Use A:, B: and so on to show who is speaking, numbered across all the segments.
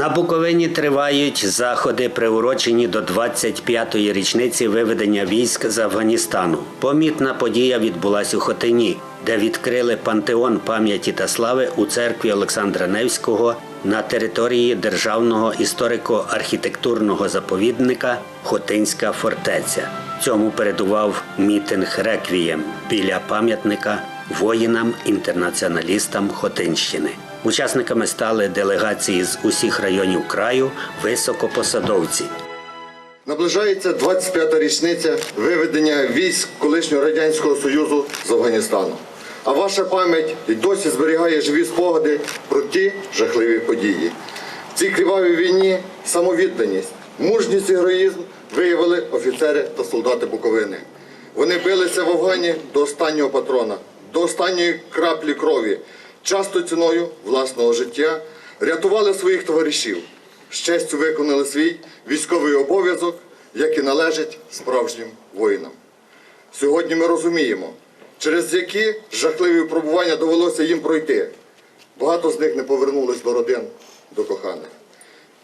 A: На Буковині тривають заходи, приурочені до 25-ї річниці виведення військ з Афганістану. Помітна подія відбулась у Хотині, де відкрили пантеон пам'яті та слави у церкві Олександра Невського на території державного історико-архітектурного заповідника Хотинська фортеця. Цьому передував мітинг реквієм біля пам'ятника воїнам-інтернаціоналістам Хотинщини. Учасниками стали делегації з усіх районів краю, високопосадовці.
B: Наближається 25-та річниця виведення військ колишнього радянського союзу з Афганістану. А ваша пам'ять і досі зберігає живі спогади про ті жахливі події. В цій кривавій війні самовідданість, мужність і героїзм виявили офіцери та солдати Буковини. Вони билися в Афгані до останнього патрона, до останньої краплі крові, часто ціною власного життя, рятували своїх товаришів, з честю виконали свій військовий обов'язок, як і належить справжнім воїнам. Сьогодні ми розуміємо, через які жахливі випробування довелося їм пройти. Багато з них не повернулись до родин, до коханих.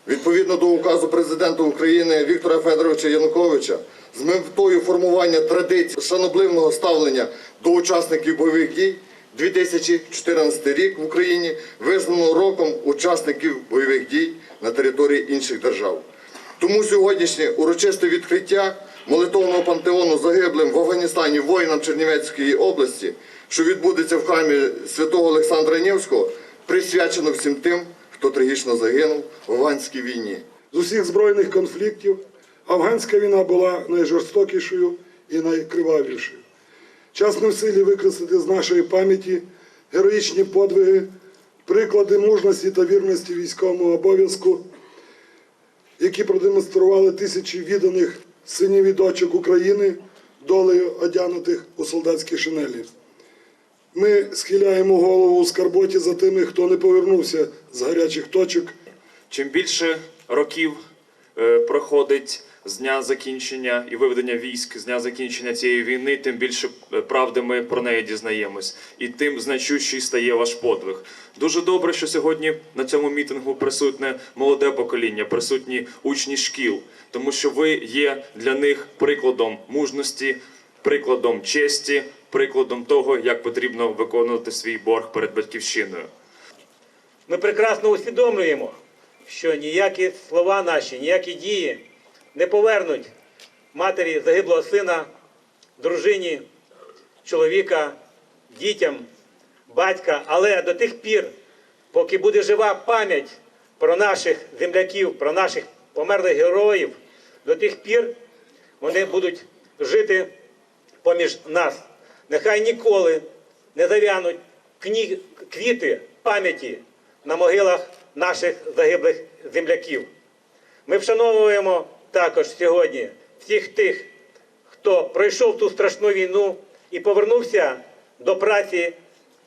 B: Відповідно до указу президента України Віктора Федоровича Януковича з метою формування традицій шанобливого ставлення до учасників бойових дій 2014 рік в Україні визнано роком учасників бойових дій на території інших держав. Тому сьогоднішнє урочисте відкриття молитовного пантеону загиблим в Афганістані воїнам Чернівецької області, що відбудеться в храмі святого Олександра Невського, присвячено всім тим, хто трагічно загинув в афганській війні.
C: З усіх збройних конфліктів афганська війна була найжорстокішою і найкривавішою. Час не в силі викреслити з нашої пам'яті героїчні подвиги, приклади мужності та вірності військовому обов'язку, які продемонстрували тисячі відданих синів і дочок України, долею одягнутих у солдатські шинелі. Ми схиляємо голову у скарботі за тими, хто не повернувся з гарячих точок
D: Чим більше років е, проходить з дня закінчення і виведення військ з дня закінчення цієї війни, тим більше е, правди ми про неї дізнаємось, і тим значущий стає ваш подвиг. Дуже добре, що сьогодні на цьому мітингу присутне молоде покоління, присутні учні шкіл, тому що ви є для них прикладом мужності, прикладом честі, прикладом того, як потрібно виконувати свій борг перед батьківщиною.
E: Ми прекрасно усвідомлюємо, що ніякі слова наші, ніякі дії не повернуть матері загиблого сина, дружині, чоловіка, дітям, батька. Але до тих пір, поки буде жива пам'ять про наших земляків, про наших померлих героїв, до тих пір вони будуть жити поміж нас. Нехай ніколи не зав'януть квіти пам'яті на могилах наших загиблих земляків. Ми вшановуємо також сьогодні всіх тих, хто пройшов ту страшну війну і повернувся до праці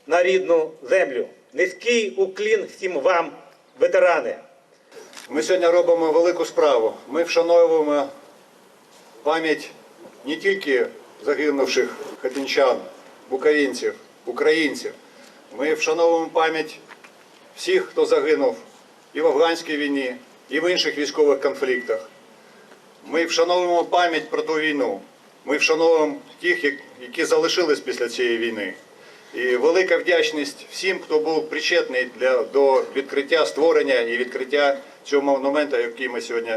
E: на рідну землю. Низький уклін всім вам, ветерани.
F: Ми сьогодні робимо велику справу. Ми вшановуємо пам'ять не тільки загинувших хатинчан, буковинців, українців. Ми вшановуємо пам'ять всіх, хто загинув і в афганській війні, і в інших військових конфліктах. Ми вшановуємо пам'ять про ту війну. Ми вшановуємо тих, які залишились після цієї війни. І велика вдячність всім, хто був причетний для, до відкриття створення і відкриття цього монументу, який ми сьогодні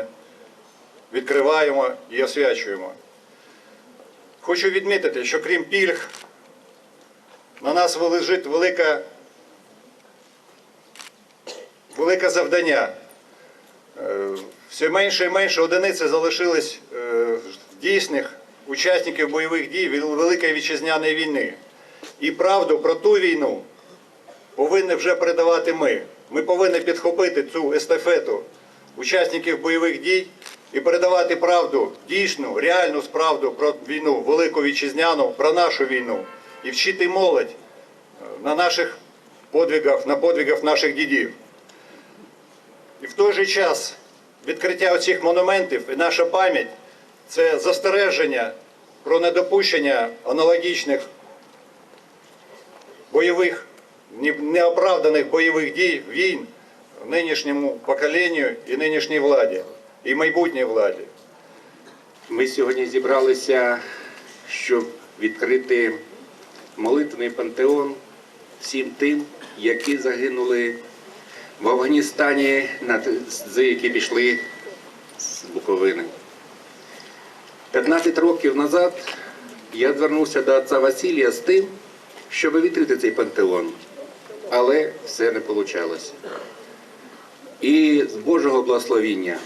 F: відкриваємо і освячуємо. Хочу відмітити, що крім пільг, на нас лежить велика, велике завдання. Все менше і менше одиниці залишились е, дійсних учасників бойових дій Великої вітчизняної війни. І правду про ту війну повинні вже передавати ми. Ми повинні підхопити цю естафету учасників бойових дій і передавати правду, дійсну, реальну правду про війну, велику вітчизняну, про нашу війну і вчити молодь е, на наших подвигах, на подвигах наших дідів. І в той же час відкриття оцих монументів і наша пам'ять це застереження про недопущення аналогічних бойових, неоправданих бойових дій, війн нинішньому поколенню і нинішній владі, і майбутній владі.
G: Ми сьогодні зібралися, щоб відкрити молитвений пантеон всім тим, які загинули в Афганістані, з які пішли з Буковини. 15 років назад я звернувся до отця Василія з тим, щоб відкрити цей пантеон, але все не вийшло. І з Божого благословіння,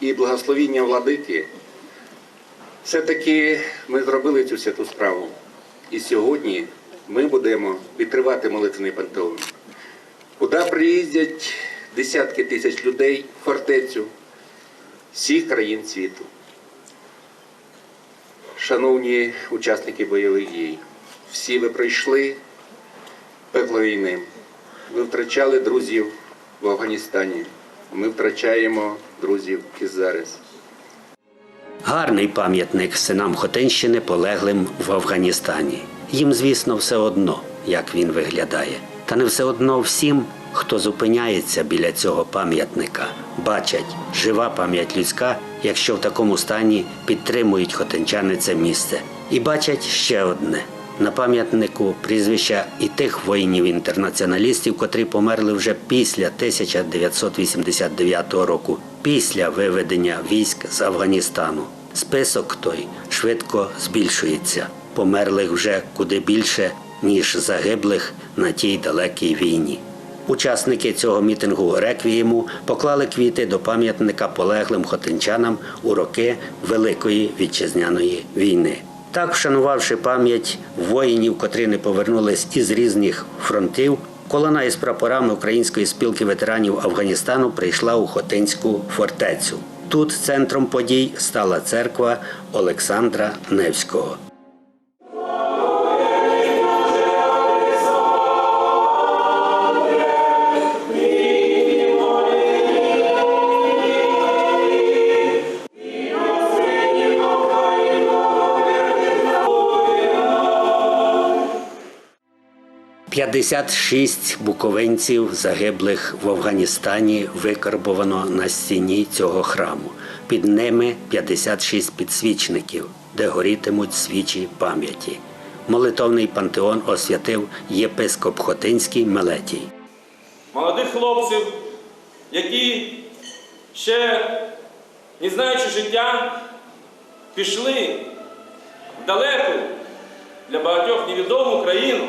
G: і благословіння владики все-таки ми зробили цю святу справу. І сьогодні ми будемо відкривати молитвений пантеон, куди приїздять десятки тисяч людей фортецю всіх країн світу. Шановні учасники бойових дій, всі ви пройшли пекло війни. Ви втрачали друзів в Афганістані. Ми втрачаємо друзів і зараз.
A: Гарний пам'ятник синам Хотинщини, полеглим в Афганістані. Їм, звісно, все одно, як він виглядає. Та не все одно всім, хто зупиняється біля цього пам'ятника, бачать жива пам'ять людська, якщо в такому стані підтримують хотинчани це місце. І бачать ще одне. На пам'ятнику прізвища і тих воїнів-інтернаціоналістів, котрі померли вже після 1989 року, після виведення військ з Афганістану. Список той швидко збільшується. Померлих вже куди більше, ніж загиблих на тій далекій війні. Учасники цього мітингу реквієму поклали квіти до пам'ятника полеглим хотинчанам у роки Великої вітчизняної війни. Так, вшанувавши пам'ять воїнів, котрі не повернулись із різних фронтів, колона із прапорами Української спілки ветеранів Афганістану прийшла у Хотинську фортецю. Тут центром подій стала церква Олександра Невського. П'ятдесят шість буковинців, загиблих в Афганістані, викарбовано на стіні цього храму. Під ними 56 підсвічників, де горітимуть свічі пам'яті. Молитовний пантеон освятив єпископ Хотинський Мелетій.
H: молодих хлопців, які ще не знаючи життя, пішли в далеку для багатьох невідому країну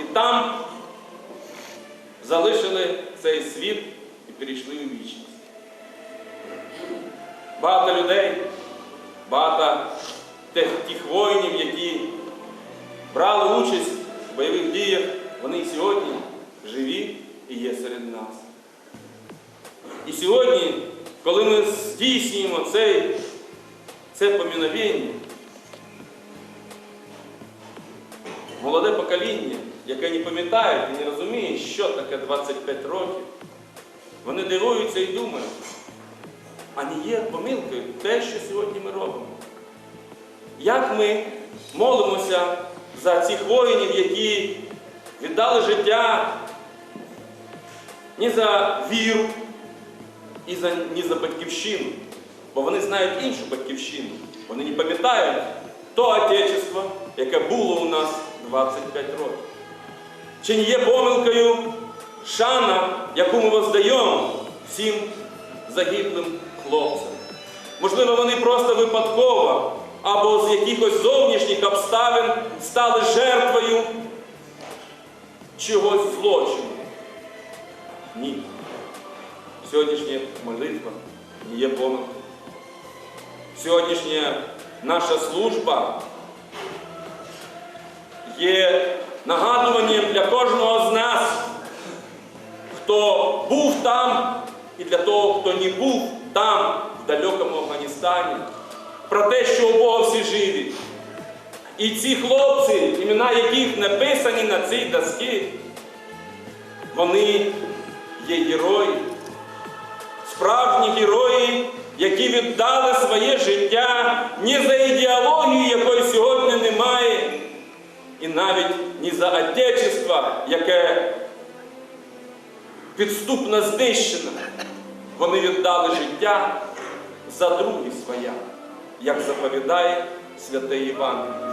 H: і там залишили цей світ і перейшли у вічність. Багато людей, багато тих, тих воїнів, які брали участь в бойових діях, вони сьогодні живі і є серед нас. І сьогодні, коли ми здійснюємо цей, це поміновіння, молоде покоління, яке не пам'ятає і не розуміє, що таке 25 років, вони дивуються і думають, а не є помилкою те, що сьогодні ми робимо. Як ми молимося за цих воїнів, які віддали життя ні за віру, ні за батьківщину, бо вони знають іншу батьківщину. Вони не пам'ятають то Отечество, яке було у нас 25 років. Чи не є помилкою шана, яку ми воздаємо всім загиблим хлопцям? Можливо, вони просто випадково або з якихось зовнішніх обставин стали жертвою чогось злочину. Ні. Сьогоднішня молитва не є помилкою. Сьогоднішня наша служба є нагадуванням для кожного з нас, хто був там, і для того, хто не був там, в далекому Афганістані, про те, що у Бога всі живі. І ці хлопці, імена яких написані на цій доскі, вони є герої, справжні герої, які віддали своє життя не за ідеологію, якої сьогодні немає, і навіть не за Отечество, яке підступно знищена. Вони віддали життя за другі своя, як заповідає святе Євангеліє.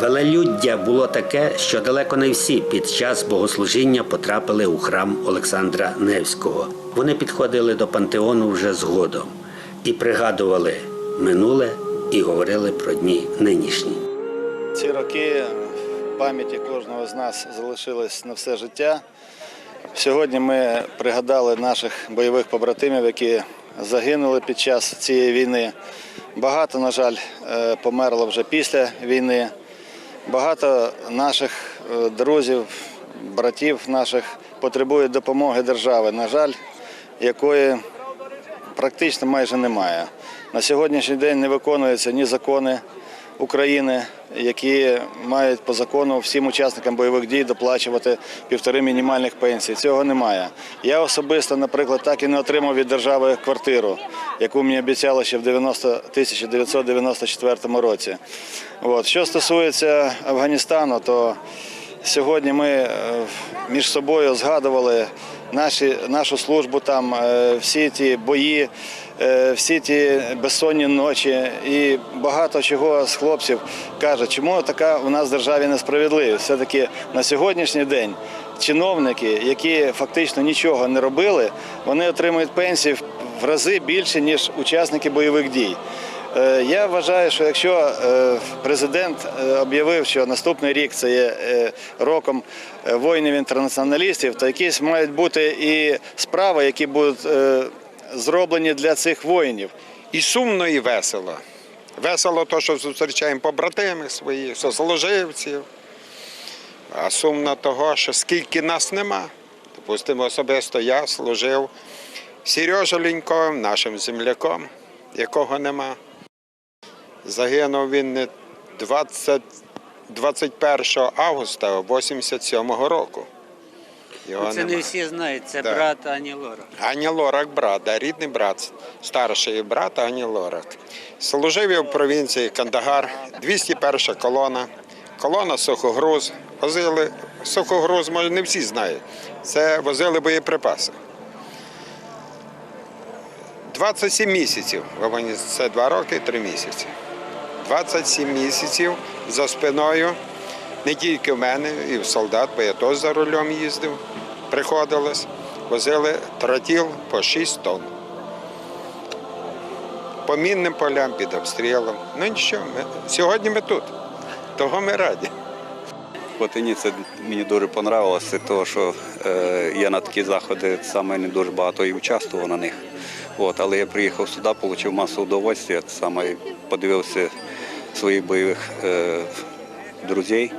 A: Велелюддя було таке, що далеко не всі під час богослужіння потрапили у храм Олександра Невського. Вони підходили до пантеону вже згодом і пригадували минуле і говорили про дні нинішні.
I: Ці роки пам'яті кожного з нас залишились на все життя. Сьогодні ми пригадали наших бойових побратимів, які загинули під час цієї війни. Багато, на жаль, е, померло вже після війни. Багато наших е, друзів, братів наших потребують допомоги держави, на жаль, якої практично майже немає. На сьогоднішній день не виконуються ні закони України, які мають по закону всім учасникам бойових дій доплачувати півтори мінімальних пенсій. Цього немає. Я особисто, наприклад, так і не отримав від держави квартиру, яку мені обіцяли ще в 90 1994 році. От. Що стосується Афганістану, то Сьогодні ми е, між собою згадували наші, нашу службу там, е, всі ті бої, е, всі ті безсонні ночі і багато чого з хлопців каже, чому така у нас в державі несправедливість. Все-таки на сьогоднішній день чиновники, які фактично нічого не робили, вони отримують пенсії в рази більше, ніж учасники бойових дій. Е, Я вважаю, що якщо е, президент е, об'явив, що наступний рік це є роком воїнів-інтернаціоналістів, то якісь мають бути і справи, які будуть зроблені для цих воїнів.
J: і сумно, і весело. Весело то, що зустрічаємо побратимів своїх, сослуживців. А сумно того, що скільки нас нема. Допустимо, особисто я служив Сережа Ліньковим, нашим земляком, якого нема. Загинув він 20, 21 августа 87-го року. Його
K: Це
J: нема.
K: не всі знають, це
J: Так.
K: брат Ані Лора.
J: Ані Лорак брат, да, рідний брат, старший брат Ані Лорак. Служив я в провінції Кандагар, 201 колона, колона сухогруз. Возили сухогруз, може не всі знають. Це возили боєприпаси. 27 місяців це 2 роки і 3 місяці. 27 місяців за спиною, не тільки в мене, і в солдат, бо я теж за рулем їздив, приходилось, возили тротіл по 6 тонн. По мінним полям під обстрілом. Ну нічого, ми, сьогодні ми тут, того ми раді.
L: Хотині це мені дуже понравилося, тому що е, я на такі заходи саме не дуже багато і участвував на них. От, але я приїхав сюди, отримав масу удовольствия, саме подивився своїх бойових э, друзів.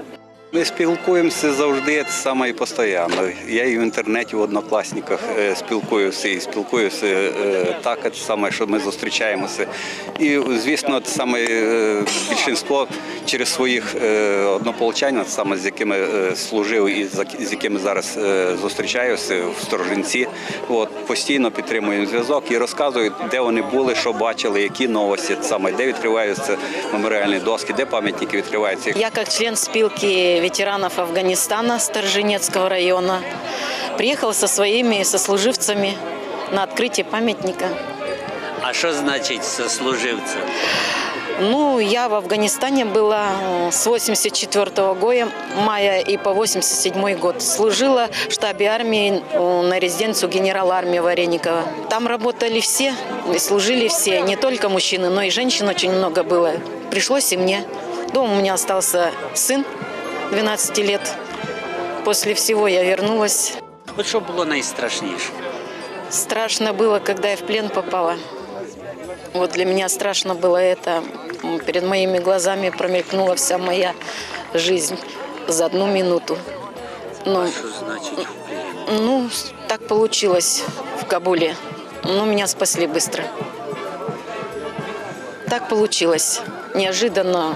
L: Ми спілкуємося завжди саме і постійно. Я і в інтернеті в однокласниках е, спілкуюся і спілкуюся е, так, саме, що ми зустрічаємося. І, звісно, це саме е, більшинство через своїх однополчан, саме з якими служив і з якими зараз зустрічаюся в Сторожинці. От, постійно підтримуємо зв'язок і розказують, де вони були, що бачили, які новості, саме де відкриваються меморіальні доски, де пам'ятники відкриваються.
M: Я как член спилки ветеранов Афганистана Сторженецкого района приехала со своими сослуживцами на открытие памятника.
K: А що значить сослуживця?
M: Ну, я в Афганистане была с 84 года, мая и по 87 год. Служила в штабе армии э, на резиденцию генерала армии Вареникова. Там работали все, служили все, не только мужчины, но и женщин очень много было. Пришлось и мне. Дома у меня остался сын 12 лет. После всего я вернулась.
K: От що було найстрашніше?
M: Страшно было, когда я в плен попала. Вот для меня страшно было это. Перед моими глазами промелькнула вся моя жизнь за одну минуту. Ну,
K: Що значить?
M: ну, с- так получилось в Кабуле. Но меня спасли быстро. Так получилось. Неожиданно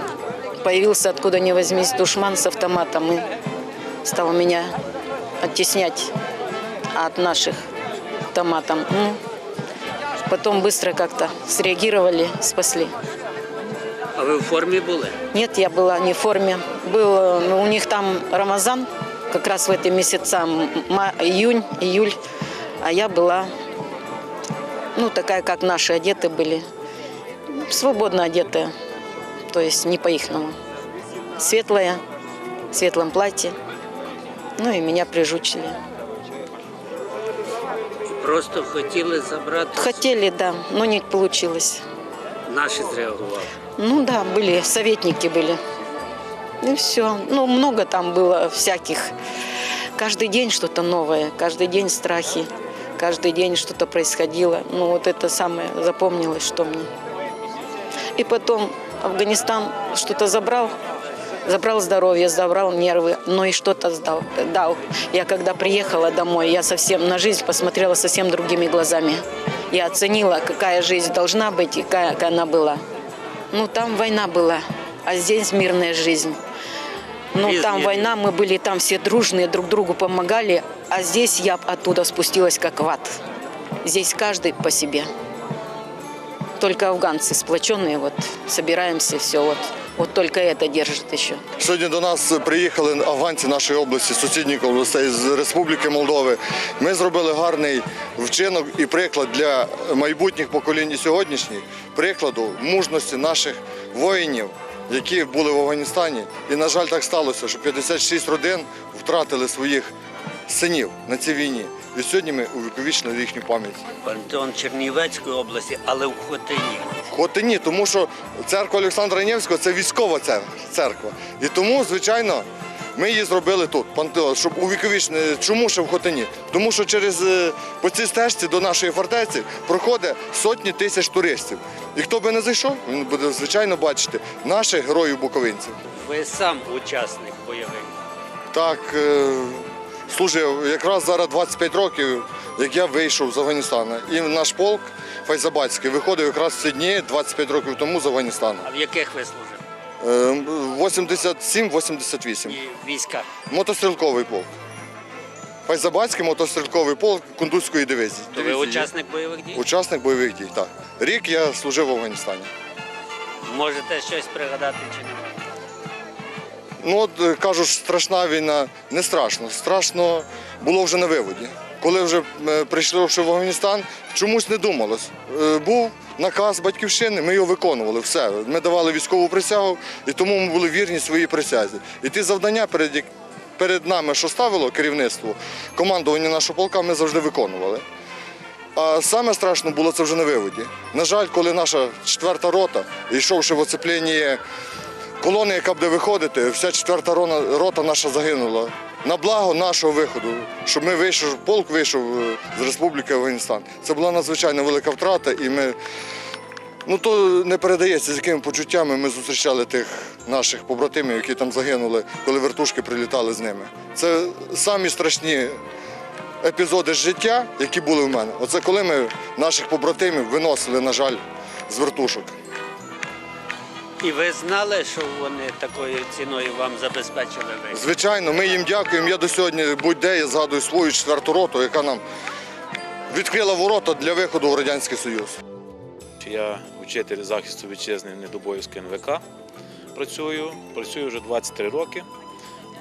M: появился откуда ни возьмись душман с автоматом и стал меня оттеснять от наших автоматом. Ну, потом быстро как-то среагировали, спасли.
K: А ви в формі були?
M: Нет, я была не в форме. Был э, у них там Рамазан, как раз в эти месяца июнь, июль, а я была, ну, такая, как наши, одеты были, свободно одетая, то есть не по-ихному. Светлая, в светлом платье, ну и меня прижучили.
K: Просто хотіли забрати.
M: Хотели, да, но не получилось.
K: Наші зреагували.
M: Ну да, были, советники были. И все. Ну, много там было всяких. Каждый день что-то новое, каждый день страхи, каждый день что-то происходило. Ну, вот это самое запомнилось, что мне. И потом Афганистан что-то забрал, забрал здоровье, забрал нервы, но и что-то сдал, дал. Я когда приехала домой, я совсем на жизнь посмотрела совсем другими глазами. Я оценила, какая жизнь должна быть и какая она была. Ну, там война была, а здесь мирная жизнь. Ну,
K: Без
M: там
K: мира.
M: война, мы были там все дружные, друг другу помогали, а здесь я оттуда спустилась как в ад. Здесь каждый по себе. Только афганцы сплоченные, вот, собираемся, все, вот, вот только это держит еще.
B: Сьогодні до нас приїхали афганці нашої області, сусідніх областей з Республіки Молдови. Ми зробили гарний вчинок і приклад для майбутніх поколінь і сьогоднішніх прикладу мужності наших воїнів, які були в Афганістані. І, на жаль, так сталося, що 56 родин втратили своїх синів на цій війні. І сьогодні ми увіковічили їхню пам'ять.
K: Пантеон Чернівецької області, але в Хотині.
B: В Хотині, тому що церква Олександра Невського це військова церква. І тому, звичайно, ми її зробили тут, пантеон, щоб увіковічити. Чому ще в Хотині? Тому що через е, по цій стежці до нашої фортеці проходить сотні тисяч туристів. І хто би не зайшов, він буде звичайно бачити наших героїв буковинців.
K: Ви сам учасник бойових.
B: Так, е, служив якраз зараз 25 років, як я вийшов з Афганістану. І наш полк Файзабадський виходив якраз в ці дні 25 років тому з Афганістану.
K: А в яких ви служили?
B: Е, 87-88.
K: І війська.
B: Мотострілковий полк. Файзабадський мотострілковий полк Кундузької дивізії.
K: То ви учасник бойових дій?
B: Учасник бойових дій, так. Рік я служив в Афганістані.
K: Можете щось пригадати чи ні?
B: Ну, от е, кажуть, страшна війна не страшно. Страшно було вже на виводі. Коли вже е, прийшовши в Афганістан, чомусь не думалось. Е, Був наказ батьківщини, ми його виконували. Все. Ми давали військову присягу, і тому ми були вірні своїй присязі. І ті завдання, перед, перед нами, що ставило керівництво, командування нашого полка, ми завжди виконували. А саме страшно було це вже на виводі. На жаль, коли наша четверта рота, йшовши в оцепленні колони, яка буде виходити, вся четверта рота наша загинула. На благо нашого виходу, щоб ми вийшов, полк вийшов е, з Республіки Афганістан. Це була надзвичайно велика втрата, і ми. Ну то не передається, з якими почуттями ми зустрічали тих наших побратимів, які там загинули, коли вертушки прилітали з ними. Це самі страшні епізоди життя, які були в мене. Оце коли ми наших побратимів виносили, на жаль, з вертушок.
K: І ви знали, що вони такою ціною вам забезпечили ви?
B: Звичайно, ми їм дякуємо. Я до сьогодні будь-де я згадую свою четверту роту, яка нам відкрила ворота для виходу в Радянський Союз.
N: Я учитель захисту вітчизни Недобоївської НВК. Працюю, працюю вже 23 роки.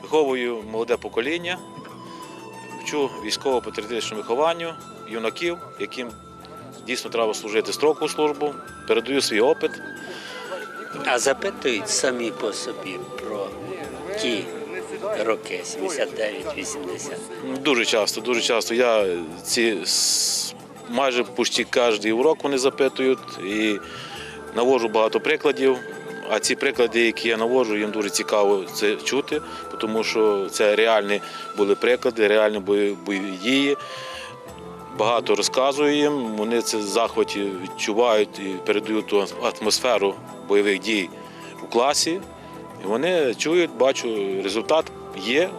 N: Виховую молоде покоління, вчу військово-патріотичному вихованню юнаків, яким дійсно треба служити строку службу, передаю свій опит.
K: А запитують самі по собі про ті роки 79-80.
N: Дуже часто, дуже часто. Я ці майже почти кожен урок вони запитують і навожу багато прикладів. А ці приклади, які я навожу, їм дуже цікаво це чути, тому що це реальні були приклади, реальні бойові дії. Багато розказую їм, вони це захваті відчувають і передають ту атмосферу бойових дій у класі. І вони чують, бачу, результат є.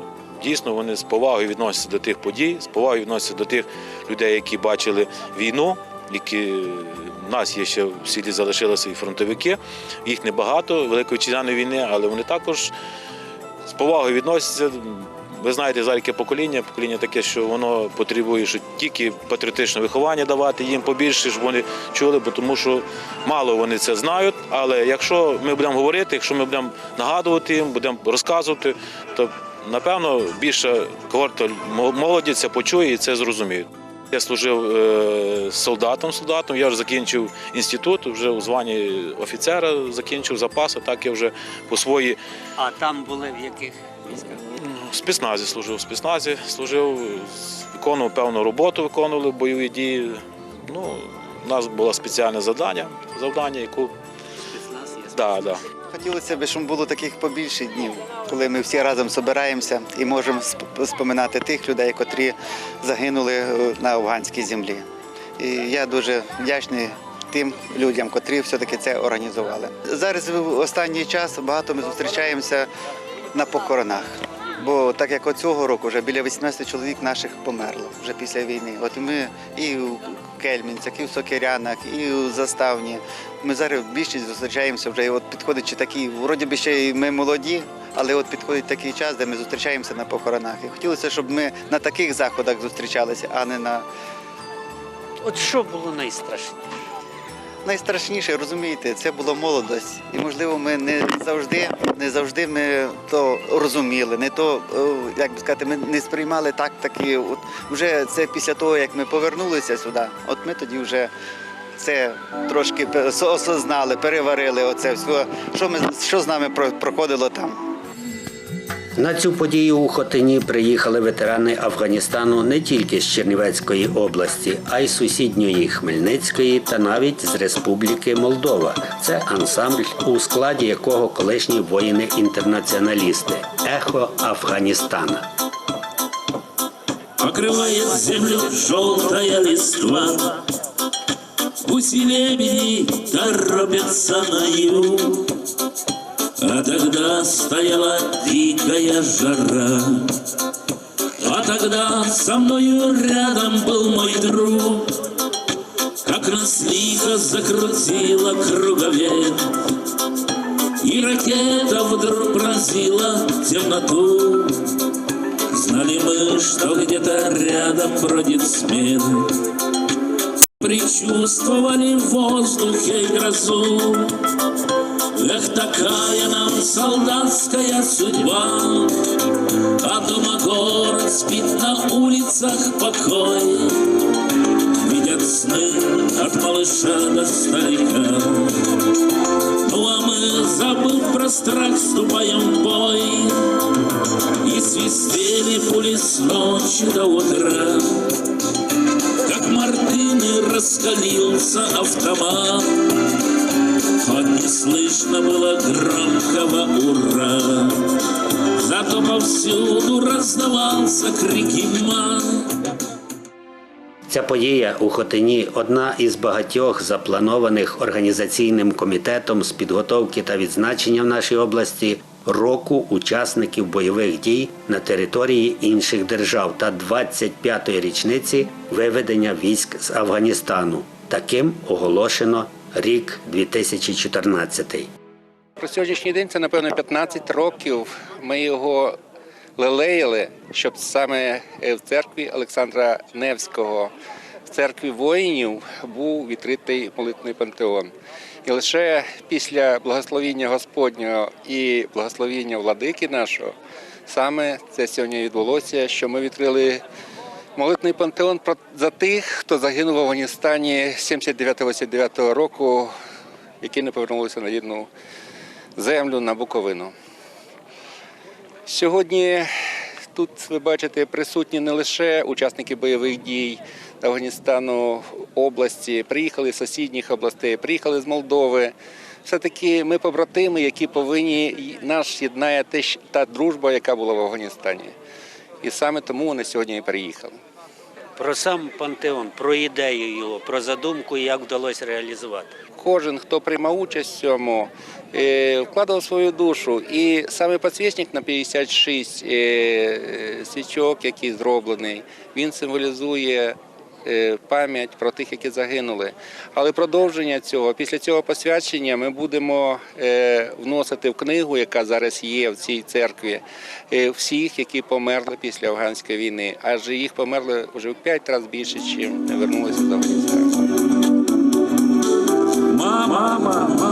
N: Дійсно, вони з повагою відносяться до тих подій, з повагою відносяться до тих людей, які бачили війну, які в нас є ще в селі залишилися і фронтовики. Їх небагато Великої вітчизняної війни, але вони також з повагою відносяться. Ви знаєте, зараз покоління, покоління таке, що воно потребує, що тільки патріотичне виховання давати їм побільше, щоб вони чули, бо тому що мало вони це знають. Але якщо ми будемо говорити, якщо ми будемо нагадувати їм, будемо розказувати, то напевно, більше когорта молоді це почує і це зрозуміє. Я служив е, солдатом, солдатом, я вже закінчив інститут, вже у званні офіцера закінчив запаси, так я вже по своїй
K: А там були в яких військах?
N: В спецназі служив. В спецназі служив, виконував певну роботу, виконували бойові дії. Ну, у нас було спеціальне завдання, завдання, яку
K: Спецназ є.
N: да, да.
O: Хотілося б, щоб було таких побільше днів, коли ми всі разом збираємося і можемо сп- споминати тих людей, котрі загинули е, на афганській землі. І я дуже вдячний тим людям, котрі все-таки це організували. Зараз в останній час багато ми зустрічаємося на похоронах. Бо так як оцього року вже біля 18 чоловік наших померло вже після війни. От ми і у Кельмінцях, і в Сокирянах, і у Заставні. Ми зараз більшість зустрічаємося вже. І от підходить чи такі, вроді би ще й ми молоді, але от підходить такий час, де ми зустрічаємося на похоронах. І хотілося, щоб ми на таких заходах зустрічалися, а не на
K: От що було найстрашніше?
O: Найстрашніше, розумієте, це була молодость. І можливо, ми не завжди, не завжди ми то розуміли, не то, е, як би сказати, ми не сприймали так таки. От вже це після того, як ми повернулися сюди, от ми тоді вже. Це трошки осознали, переварили оце все, що ми що з нами про- проходило там.
A: На цю подію у Хотині приїхали ветерани Афганістану не тільки з Чернівецької області, а й сусідньої Хмельницької та навіть з Республіки Молдова. Це ансамбль, у складі якого колишні воїни-інтернаціоналісти Ехо Афганістана.
P: Покрывает землю желтая листва Пусть и лебеди торопятся на юг А тогда стояла дикая жара. А тогда со мною рядом был мой друг. Как лихо закрутила круговерть И ракета вдруг пронзила темноту. Знали мы, что где-то рядом бродит смерть. Причувствовали в воздухе грозу Эх, такая нам солдатская судьба. А дома город спит на улицах покой. Видят сны от малыша до старика. Ну а мы, забыв про страх, вступаем в бой. И свистели пули с ночи до утра. Как мартыны раскалился автомат слышно было громкого ура. Зато повсюду раздавался крик и мат
A: Ця подія у Хотині одна із багатьох запланованих організаційним комітетом з підготовки та відзначення в нашій області року учасників бойових дій на території інших держав та 25-ї річниці виведення військ з Афганістану. Таким оголошено рік 2014.
G: Про сьогоднішній день це, напевно, 15 років. Ми його лелеяли, щоб саме в церкві Олександра Невського, в церкві воїнів, був відкритий молитний пантеон. І лише після благословіння Господнього і благословіння владики нашого, саме це сьогодні відбулося, що ми відкрили молитний пантеон за тих, хто загинув в Афганістані 79-89 року, які не повернулися на рідну землю на Буковину. Сьогодні тут ви бачите присутні не лише учасники бойових дій Афганістану області, приїхали з сусідніх областей, приїхали з Молдови. Все-таки ми побратими, які повинні нас єднає те, щ- та дружба, яка була в Афганістані. І саме тому вони сьогодні і приїхали.
K: Про сам пантеон, про ідею його, про задумку, як вдалося реалізувати.
G: Кожен, хто приймав участь в цьому, е, вкладав свою душу. І саме підсвічник на 56 е, свічок, який зроблений, він символізує е, Е, пам'ять про тих, які загинули. Але продовження цього після цього посвячення ми будемо е, вносити в книгу, яка зараз є в цій церкві, е, всіх, які померли після афганської війни. Адже їх померли вже в п'ять разів більше, ніж вернулися до Афганістану. Мама, мама.